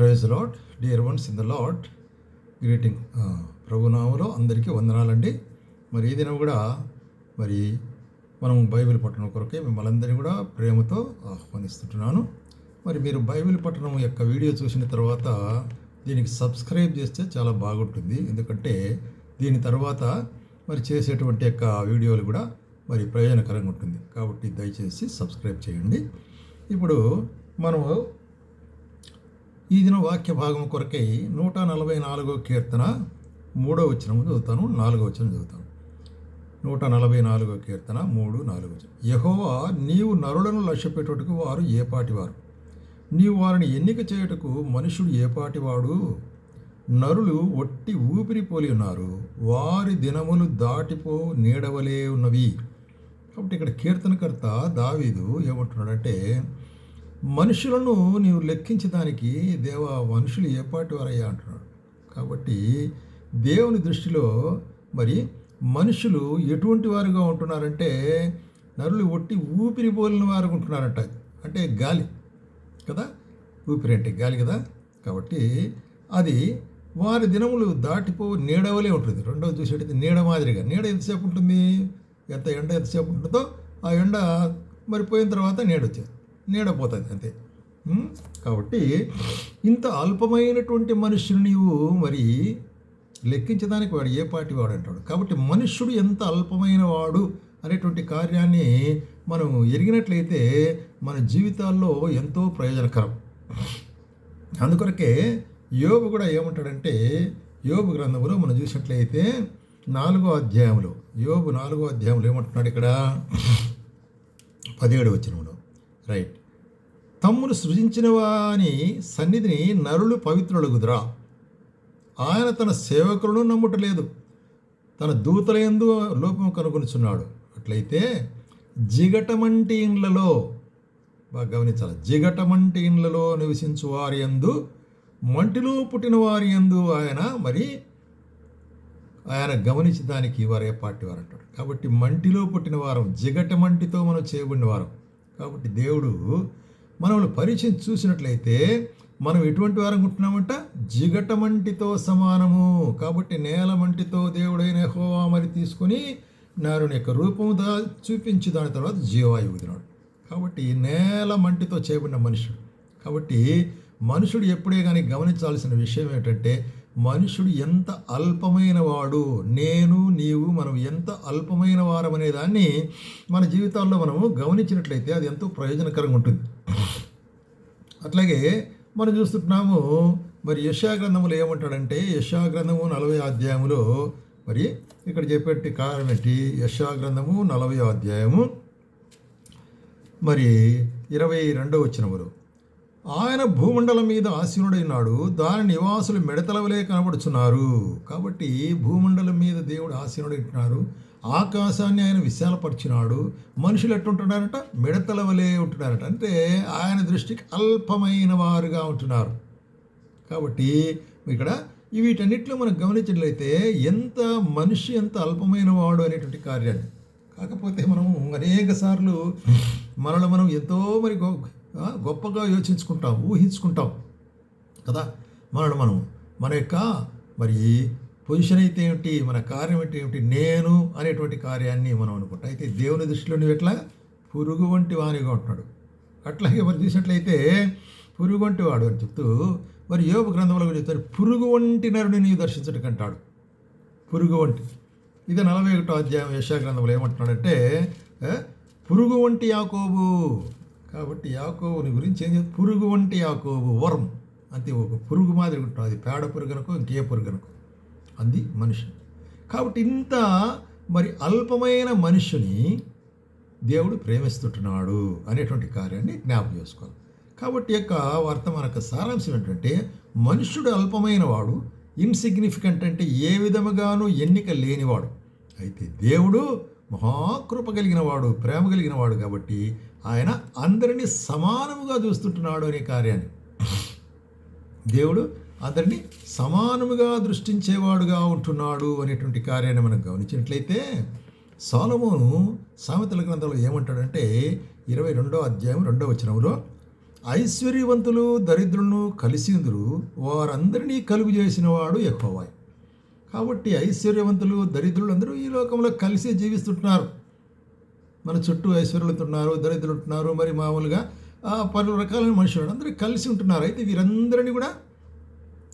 Praise Lord dear ones in the Lord greeting ప్రభునామలో అందరికీ వందనాలండి. మరి ఈ దినం కూడా మరి మనం బైబిల్ పట్టణం కొరకే మిమ్మల్ని అందరినీ కూడా ప్రేమతో ఆహ్వానిస్తుంటున్నాను. మరి మీరు బైబిల్ పట్టణం యొక్క వీడియో చూసిన తర్వాత దీనికి సబ్స్క్రైబ్ చేస్తే చాలా బాగుంటుంది. ఎందుకంటే దీని తర్వాత మరి చేసేటువంటి యొక్క వీడియోలు కూడా మరి ప్రయోజనకరంగా ఉంటుంది. కాబట్టి దయచేసి సబ్స్క్రైబ్ చేయండి. ఇప్పుడు మనము ఈ దిన వాక్య భాగం కొరకై నూట నలభై నాలుగో కీర్తన మూడో వచనం చదువుతాను నాలుగో వచనం చదువుతాను. నూట నలభై నాలుగో కీర్తన మూడు నాలుగో వచనం. యహోవా నీవు నరులను లక్ష్యపెట్టుటకు వారు ఏపాటి వారు నీవు వారిని ఎన్నిక చేయుటకు మనుషుడు ఏపాటివాడు నరులు ఒట్టి ఊపిరి పోలి ఉన్నారు వారి దినములు దాటిపో నీడవలే ఉన్నవి. కాబట్టి ఇక్కడ కీర్తనకర్త దావీదు ఏమంటున్నాడంటే మనుషులను నీవు లెక్కించడానికి దేవ మనుషులు ఏపాటి వారయ్యా అంటున్నాడు. కాబట్టి దేవుని దృష్టిలో మరి మనుషులు ఎటువంటి వారుగా ఉంటున్నారంటే నరులు ఒట్టి ఊపిరి పోలిన వారు ఉంటున్నారంట అంటే గాలి కదా? ఊపిరి అంటే గాలి కదా? కాబట్టి అది వారి దినములు దాటిపో నీడవలే ఉంటుంది. రెండవ చూసేటది నీడ మాదిరిగా. నీడ ఎంతసేపు ఉంటుంది? ఎంత ఎండ ఎంతసేపు ఉంటుందో ఆ ఎండ మరి పోయిన తర్వాత నీడ వచ్చేది నీడపోతుంది అంతే. కాబట్టి ఇంత అల్పమైనటువంటి మనుష్యుని నీవు మరి లెక్కించడానికి వాడు ఏ పాటి వాడు అంటాడు? కాబట్టి మనుష్యుడు ఎంత అల్పమైన వాడు అనేటువంటి కార్యాన్ని మనం ఎరిగినట్లయితే మన జీవితాల్లో ఎంతో ప్రయోజనకరం. అందుకొరకే యోగు కూడా ఏమంటాడంటే యోగు గ్రంథంలో మనం చూసినట్లయితే నాలుగో అధ్యాయంలో యోగు నాలుగో అధ్యాయంలో ఏమంటున్నాడు ఇక్కడ? పదిహేడు వచ్చినప్పుడు రైట్. తమ్మును సృజించిన వాని సన్నిధిని నరులు పవిత్రులగుదురా. ఆయన తన సేవకులను నమ్ముటలేదు. తన దూతలయందు లోపం కనుగొనుచున్నాడు. అట్లయితే జిగటమంటి ఇండ్లలో బాగా గమనించాలి. జిగటమంటి ఇండ్లలో నివసించు వారి యందు మంటిలో పుట్టిన వారి యందు ఆయన మరి ఆయన గమనించి దానికి వారు ఏ పార్టీ వారు అంటాడు కాబట్టి మంటిలో పుట్టిన వారం జిగటమంటితో మనం చేయబడిన వారం. కాబట్టి దేవుడు మనల్ని పరిచయం చూసినట్లయితే మనం ఎటువంటి వారం ఉంటున్నామంట జిగటమంటితో సమానము. కాబట్టి నేల మంటితో దేవుడైన హోవా మరి తీసుకొని నారుని యొక్క రూపము దా చూపించి దాని తర్వాత జీవాయువు వదిలాడు కాబట్టి నేల మంటితో చేయబడిన మనుషుడు. కాబట్టి మనుషుడు ఎప్పుడే కానీ గమనించాల్సిన విషయం ఏంటంటే మనుషుడు ఎంత అల్పమైన వాడు నేను నీవు మనం ఎంత అల్పమైన వారం అనే దాన్ని మన జీవితాల్లో మనము గమనించినట్లయితే అది ఎంతో ప్రయోజనకరంగా ఉంటుంది. అట్లాగే మనం చూస్తున్నాము మరి యశాగ్రంథములు ఏమంటాడంటే యశాగ్రంథము నలభై అధ్యాయములో మరి ఇక్కడ చెప్పేటి కారణం ఏంటి? యశాగ్రంథము నలభై అధ్యాయము మరి ఇరవై రెండవ వచ్చినములు ఆయన భూమండలం మీద ఆసీనుడైనాడు. దాని నివాసులు మెడతలవలే కనబడుచున్నారు. కాబట్టి భూమండలం మీద దేవుడు ఆసీనుడైనారు ఆకాశాన్ని ఆయన విశాలపరిచినాడు. మనుషులు ఎట్టుంటున్నారట? మిడతల ఉంటున్నారట. అంటే ఆయన దృష్టికి అల్పమైన వారుగా ఉంటున్నారు. కాబట్టి ఇక్కడ వీటన్నిటిలో మనం గమనించినట్లయితే ఎంత మనిషి ఎంత అల్పమైన వాడు అనేటువంటి కార్యాన్ని. కాకపోతే మనము అనేక సార్లు మనలో మనం ఎంతో మరి గొప్పగా యోచించుకుంటాం ఊహించుకుంటాం కదా? మనల్ని మనం మన యొక్క మరి పొజిషన్ అయితే ఏమిటి మన కార్యం అంటే ఏమిటి నేను అనేటువంటి కార్యాన్ని మనం అనుకుంటాం. అయితే దేవుని దృష్టిలో నువ్వు ఎట్లా? పురుగు వంటి వానిగా ఉంటున్నాడు. అట్లాగే మరి చూసినట్లయితే పురుగు వంటి వాడు అని చెప్తూ మరి యోగ గ్రంథంలో కూడా చెప్తారు పురుగు వంటి నరుని నీవు దర్శించటం కంటాడు పురుగు వంటి ఇది నలభై ఒకటో అధ్యాయం యశా గ్రంథంలో ఏమంటున్నాడంటే పురుగు వంటి యాకోబు. కాబట్టి యాకోబుని గురించి ఏం చెప్తుంది పురుగు వంటి యాకోబు వరం. అంతే ఒక పురుగు మాదిరి ఉంటుంది. అది పేడ పురుగనకో ఇంకే పురుగనకో. అంది మనిషి. కాబట్టి ఇంత మరి అల్పమైన మనుషుని దేవుడు ప్రేమిస్తుంటున్నాడు అనేటువంటి కార్యాన్ని జ్ఞాపకం చేసుకోవాలి. కాబట్టి యొక్క వర్తమాన యొక్క సారాంశం ఏంటంటే మనుష్యుడు అల్పమైన వాడు ఇన్సిగ్నిఫికెంట్ అంటే ఏ విధముగాను ఎన్నిక లేనివాడు. అయితే దేవుడు మహాకృప కలిగిన వాడు ప్రేమ కలిగిన వాడు కాబట్టి ఆయన అందరినీ సమానముగా చూస్తుంటున్నాడు అనే కార్యాన్ని. దేవుడు అందరినీ సమానముగా దృష్టించేవాడుగా ఉంటున్నాడు అనేటువంటి కార్యాన్ని మనం గమనించినట్లయితే సాలమోను సామెతల గ్రంథంలో ఏమంటాడంటే ఇరవై రెండో అధ్యాయం రెండో వచనంలో ఐశ్వర్యవంతులు దరిద్రులను కలిసిందురు వారందరినీ కలుగు చేసినవాడు వాడు కాబట్టి ఐశ్వర్యవంతులు దరిద్రులు అందరూ ఈ లోకంలో కలిసి జీవిస్తుంటున్నారు. మన చుట్టూ ఐశ్వర్యులతో ఉన్నారు దరిద్రులు ఉంటున్నారు మరి మామూలుగా పలు రకాలైన మనుషులు అందరూ కలిసి ఉంటున్నారు. అయితే వీరందరినీ కూడా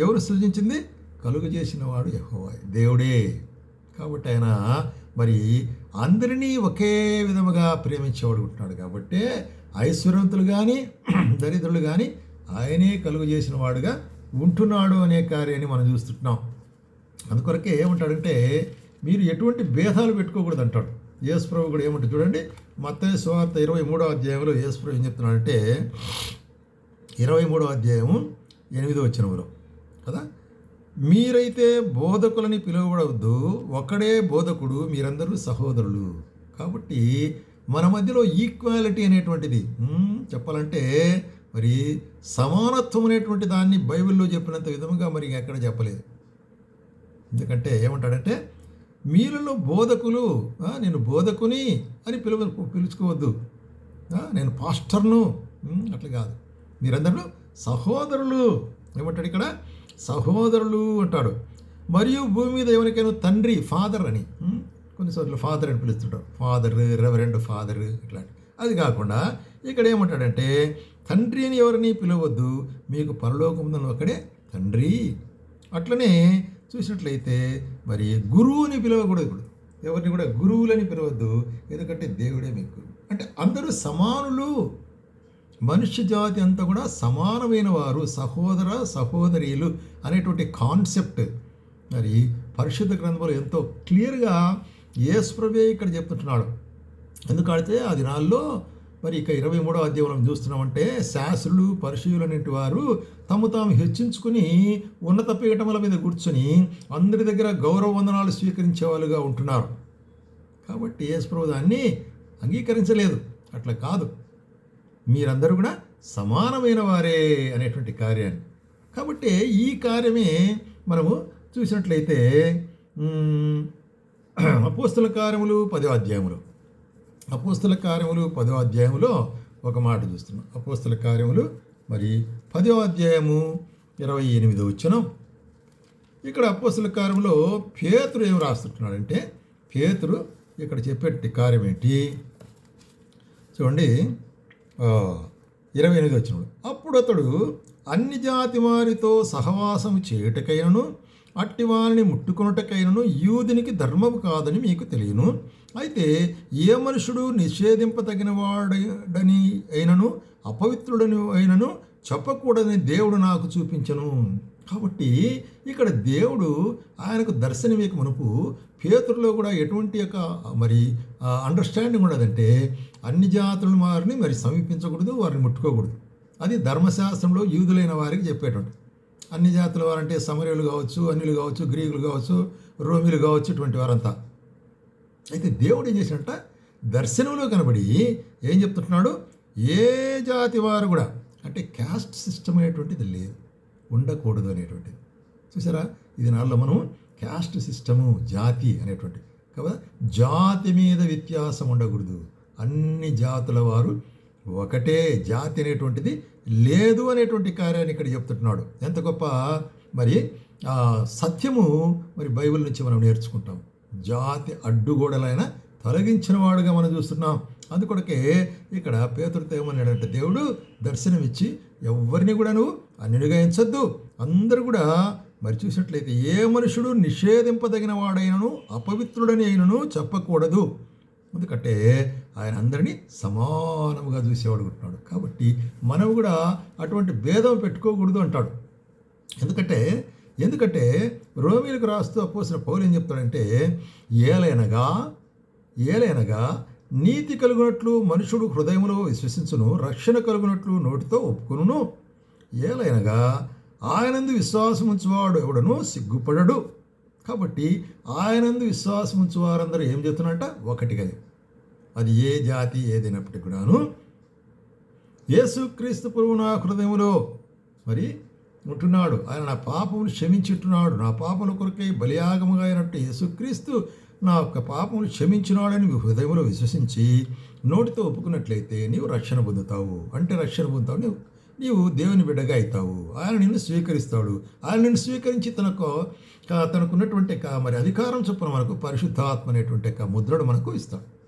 ఎవరు సృజించింది? కలుగు చేసిన వాడు యహోవాయ్ దేవుడే. కాబట్టి ఆయన మరి అందరినీ ఒకే విధముగా ప్రేమించేవాడు ఉంటున్నాడు. కాబట్టి ఐశ్వర్యవంతులు కానీ దరిద్రులు కానీ ఆయనే కలుగు చేసిన వాడుగా ఉంటున్నాడు అనే కార్యాన్ని మనం చూస్తుంటున్నాం. అందుకొరకే ఏమంటాడంటే మీరు ఎటువంటి భేదాలు పెట్టుకోకూడదు అంటాడు యేసుప్రభు కూడా ఏమంటే చూడండి మత్తయ్య సువార్త ఇరవై మూడో అధ్యాయంలో యేసుప్రభు ఏం చెప్తున్నాడంటే ఇరవై మూడో అధ్యాయము ఎనిమిదో వచ్చినవరం కదా? మీరైతే బోధకులని పిలువబడవద్దు ఒకడే బోధకుడు మీరందరూ సహోదరులు. కాబట్టి మన మధ్యలో ఈక్వాలిటీ అనేటువంటిది చెప్పాలంటే మరి సమానత్వం అనేటువంటి దాన్ని బైబిల్లో చెప్పినంత విధముగా మరి ఎక్కడ చెప్పలేదు. ఎందుకంటే ఏమంటాడంటే మీరులో బోధకులు నేను బోధకుని అని పిలువ పిలుచుకోవద్దు. నేను పాస్టర్ను. అట్లా కాదు. మీరందరూ సహోదరులు ఏమంటాడు ఇక్కడ? సహోదరులు అంటాడు. మరియు భూమి మీద ఎవరికైనా తండ్రి ఫాదర్ అని. కొన్నిసార్లు ఫాదర్ అని పిలుస్తుంటారు. ఫాదర్ రెవరెండ్ ఫాదర్ ఇట్లాంటి. అది కాకుండా ఇక్కడ ఏమంటాడంటే తండ్రి అని ఎవరిని పిలవద్దు మీకు పరలోకముందని ఒకడే తండ్రి. అట్లనే చూసినట్లయితే మరి గురువుని పిలవకూడదు ఇప్పుడు. ఎవరిని కూడా గురువులని పిలవద్దు. ఎందుకంటే దేవుడే మీకు గురువు. అంటే అందరూ సమానులు. మనుష్య జాతి అంతా కూడా సమానమైన వారు సహోదర సహోదరీలు అనేటువంటి కాన్సెప్ట్. మరి పరిశుద్ధ గ్రంథంలో ఎంతో క్లియర్గా యేసుప్రభే ఇక్కడ చెప్తుంటున్నాడు. ఎందుకంటే ఆ దినాల్లో మరి ఇక ఇరవై మూడో అధ్యాయంలో మనం చూస్తున్నామంటే శాస్త్రులు పరిశీలు అనేటి వారు తమ తాము హెచ్చించుకుని ఉన్నత పీఠముల మీద కూర్చుని అందరి దగ్గర గౌరవ వందనాలు స్వీకరించే వాళ్ళుగా ఉంటున్నారు. కాబట్టి యేసుప్రభు దాన్ని అంగీకరించలేదు. అట్లా కాదు. మీరందరూ కూడా సమానమైన వారే అనేటువంటి కార్యాన్ని. కాబట్టి ఈ కార్యమే మనము చూసినట్లయితే అపోస్తుల కార్యములు పదో అధ్యాయములు. అపోస్తుల కార్యములు పదో అధ్యాయములో ఒక మాట చూస్తున్నాం. అపోస్తుల కార్యములు మరి పదో అధ్యాయము ఇరవై ఎనిమిదో వచ్చినాం ఇక్కడ అపోస్తుల కార్యంలో పేతురు ఏం రాస్తుంటున్నాడంటే పేతురు ఇక్కడ చెప్పే కార్యం ఏంటి? చూడండి. ఇరవై ఎనిమిది వచ్చినప్పుడు అప్పుడు అతడు అన్ని జాతి వారితో సహవాసము చేయుటకైనను అట్టి వారిని ముట్టుకొనుటకైనను యూదునికి ధర్మము కాదని మీకు తెలియను. అయితే ఏ మనుషుడు నిషేధింపతగిన వాడని అయినను అపవిత్రుడని అయినను చెప్పకూడదని దేవుడు నాకు చూపించను. కాబట్టి ఇక్కడ దేవుడు ఆయనకు దర్శనమేక మునుపు పేతురులో కూడా ఎటువంటి యొక్క మరి అండర్స్టాండింగ్ ఉండదంటే అన్ని జాతుల వారిని మరి సమీపించకూడదు వారిని ముట్టుకోకూడదు. అది ధర్మశాస్త్రంలో యూదులైన వారికి చెప్పేటట్టు. అన్ని జాతుల వారంటే సమరయులు కావచ్చు అన్యులు కావచ్చు గ్రీకులు కావచ్చు రోమిలు కావచ్చు ఇటువంటి వారంతా. అయితే దేవుడు ఏం చేసినట్ట దర్శనంలో కనబడి ఏం చెప్తుంటున్నాడు? ఏ జాతి వారు కూడా అంటే క్యాస్ట్ సిస్టమ్ అనేటువంటిది లేదు. ఉండకూడదు అనేటువంటిది. చూసారా? ఇది నాలో మనం క్యాస్ట్ సిస్టము జాతి అనేటువంటి. కదా? జాతి మీద వ్యత్యాసం ఉండకూడదు. అన్ని జాతుల వారు ఒకటే జాతి అనేటువంటిది లేదు అనేటువంటి కార్యాన్ని ఇక్కడ చెప్తున్నాడు ఎంత గొప్ప? మరి ఆ సత్యము మరి బైబిల్ నుంచి మనం నేర్చుకుంటాం. జాతి అడ్డుగోడలైన తొలగించిన వాడుగా మనం చూస్తున్నాం. అందుకొడకే ఇక్కడ పేతుడితో ఏమన్నాడంటే దేవుడు దర్శనమిచ్చి ఎవరిని కూడా నువ్వు అన్యునిగా ఎంచొద్దు. అందరూ కూడా మరి చూసినట్లయితే ఏ మనుషుడు నిషేధింపదగిన వాడైనను అపవిత్రుడని అయినను చెప్పకూడదు. ఎందుకంటే ఆయన అందరినీ సమానముగా చూసేవాడు ఉంటున్నాడు కాబట్టి మనం కూడా అటువంటి భేదం పెట్టుకోకూడదు అంటాడు. ఎందుకంటే ఎందుకంటే రోమిలకు రాస్తూ అపోసిన పౌలు ఏం చెప్తాడంటే ఏలైనగా ఏలైనగా నీతి కలుగునట్లు మనుషుడు హృదయములో విశ్వసించును రక్షణ కలుగునట్లు నోటితో ఒప్పుకును ఏలైనగా ఆయనందు విశ్వాసం ఉంచువాడు ఎవడను సిగ్గుపడడు. కాబట్టి ఆయనందు విశ్వాసం ఉంచువారందరూ ఏం చెప్తున్నట్ట ఒకటిగా అది ఏ జాతి ఏదైనప్పటికీ కూడాను యేసుక్రీస్తు పురుగు నా హృదయంలో మరి ఉంటున్నాడు. ఆయన నా పాపములు క్షమించుంటున్నాడు నా పాపల కొరకై బలియాగముగా అయినట్టు యేసుక్రీస్తు నా యొక్క పాపములు క్షమించినాడని హృదయంలో విశ్వసించి నోటితో ఒప్పుకున్నట్లయితే నీవు రక్షణ పొందుతావు. అంటే రక్షణ పొందుతావు. నీవు నీవు దేవుని బిడ్డగా అవుతావు. ఆయన నిన్ను స్వీకరిస్తాడు. ఆయన నిన్ను స్వీకరించి తనకు తనకున్నటువంటి కా- మరి అధికారం చొప్పున మనకు పరిశుద్ధాత్మ అనేటువంటి ఒక ముద్రడు మనకు ఇస్తాడు.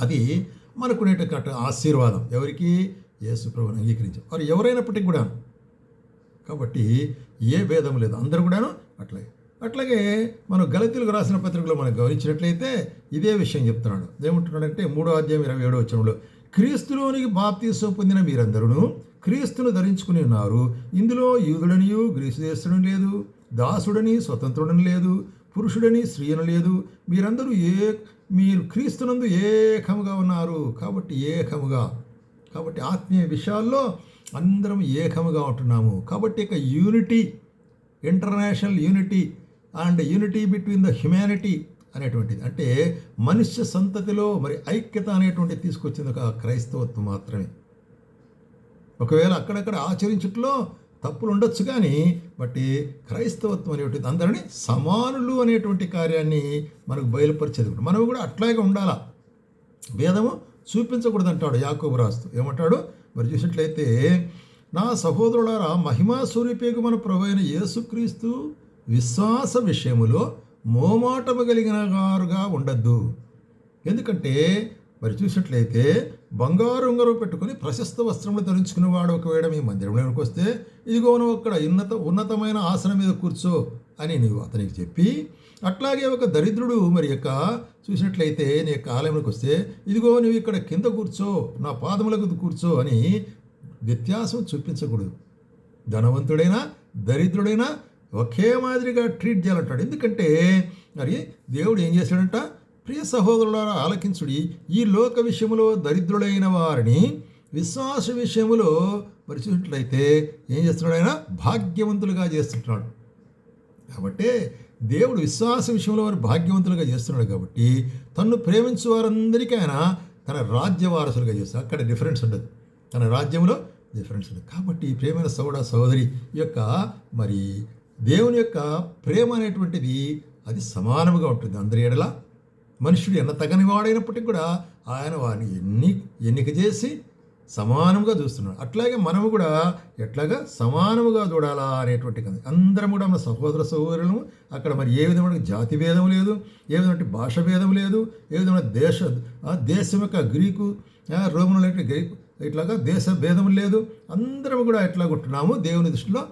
అది మనకునేటువంటి ఆశీర్వాదం. ఎవరికి? యేసు ప్రభుని అంగీకరించాం. వారు ఎవరైనప్పటికీ కూడా కాబట్టి ఏ భేదం లేదు. అందరూ కూడాను అట్లాగే అట్లాగే మనం గలతీలకు రాసిన పత్రికలో మనం గమనించినట్లయితే ఇదే విషయం చెప్తున్నాడు. ఏమంటున్నాడంటే మూడో అధ్యాయం ఇరవై ఏడో వచ్చంలో క్రీస్తులోనికి బాప్తీసం పొందిన మీరందరూ క్రీస్తును ధరించుకుని ఉన్నారు. ఇందులో యూదుడనియు గ్రీసు దేశుడని లేదు దాసుడని స్వతంత్రుడని లేదు పురుషుడని స్త్రీయని లేదు. మీరందరూ ఏ మీరు క్రీస్తునందు ఏకముగా ఉన్నారు. కాబట్టి ఏకముగా. కాబట్టి ఆత్మీయ విషయాల్లో అందరం ఏకముగా ఉంటున్నాము. కాబట్టి ఇక unity international unity and unity between the humanity అనేటువంటిది. అంటే మనుష్య సంతతిలో మరి ఐక్యత అనేటువంటిది తీసుకొచ్చింది ఒక క్రైస్తవత్వం మాత్రమే. ఒకవేళ అక్కడక్కడ ఆచరించుట్లో తప్పులు ఉండొచ్చు కానీ బట్టి క్రైస్తవత్వం అనేటువంటి అందరినీ సమానులు అనేటువంటి కార్యాన్ని మనకు బయలుపరిచేది మనం కూడా అట్లాగే ఉండాలా? భేదము చూపించకూడదు అంటాడు యాకోబు రాస్తు. ఏమంటాడు? మరి చూసినట్లయితే నా సహోదరులారా మహిమా స్వరూపేకు మన ప్రభు అయిన యేసుక్రీస్తు విశ్వాస విషయములో మోమాటము కలిగిన గారుగా ఉండద్దు. ఎందుకంటే మరి చూసినట్లయితే బంగారు ఉంగరం పెట్టుకుని ప్రశస్త వస్త్రములు ధరించుకునేవాడు ఒకవేళ మీ మందిరంలోకి వస్తే ఇదిగో నువ్వు అక్కడ ఉన్నత ఉన్నతమైన ఆసనం మీద కూర్చో అని నీవు అతనికి చెప్పి అట్లాగే ఒక దరిద్రుడు మరి యొక్క చూసినట్లయితే నీ యొక్క ఆలయంలోకి వస్తే ఇదిగో నువ్వు ఇక్కడ కింద కూర్చో నా పాదములకు కూర్చో అని వ్యత్యాసం చూపించకూడదు. ధనవంతుడైనా దరిద్రుడైనా ఒకే మాదిరిగా ట్రీట్ చేయాలంటాడు. ఎందుకంటే మరి దేవుడు ఏం చేశాడంట? ప్రియ సహోదరులారా ఆలకించుడి ఈ లోక విషయములో దరిద్రుడైన వారిని విశ్వాస విషయములో మరి ఏం చేస్తున్నాడు ఆయన? భాగ్యవంతులుగా చేస్తుంటున్నాడు. కాబట్టి దేవుడు విశ్వాస విషయంలో వారు భాగ్యవంతులుగా చేస్తున్నాడు కాబట్టి తన్ను ప్రేమించు వారందరికీ ఆయన తన రాజ్య వారసులుగా చేస్తాడు. అక్కడ డిఫరెన్స్ ఉండదు. తన రాజ్యంలో డిఫరెన్స్ ఉండదు. కాబట్టి ప్రేమైన సోడ సహోదరి యొక్క మరి దేవుని యొక్క ప్రేమ అనేటువంటిది అది సమానముగా ఉంటుంది. అందరి ఎడల మనుషుడు ఎంత తగని వాడైనప్పటికీ కూడా ఆయన వారిని ఎన్ని ఎన్నిక చేసి సమానంగా చూస్తున్నాడు. అట్లాగే మనము కూడా ఎట్లాగా సమానముగా చూడాలా అనేటువంటి కదా అందరం కూడా మన సహోదర సహోదరులు అక్కడ మరి ఏ విధమైన జాతి భేదం లేదు ఏ విధమైన భాష భేదం లేదు ఏ విధమైన దేశ దేశం యొక్క గ్రీకు రోమన్ గ్రీకు ఇట్లాగా దేశ భేదం లేదు. అందరం కూడా ఎట్లా ఉంటున్నాము దేవుని దృష్టిలో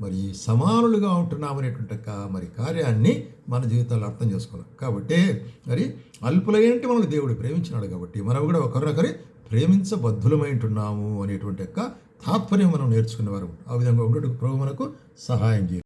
మరి సమానులుగా ఉంటున్నామనేటువంటి మరి కార్యాన్ని మన జీవితాల్లో అర్థం చేసుకోవాలి కాబట్టి మరి అల్పులైనట్టు మనల్ని దేవుడు ప్రేమించినాడు కాబట్టి మనం కూడా ఒకరినొకరి ప్రేమించబద్ధులమై ఉంటున్నాము అనేటువంటి యొక్క తాత్పర్యం మనం నేర్చుకునేవారు. ఆ విధంగా ఉండేటకు ప్రభు మనకు సహాయం చేయాలి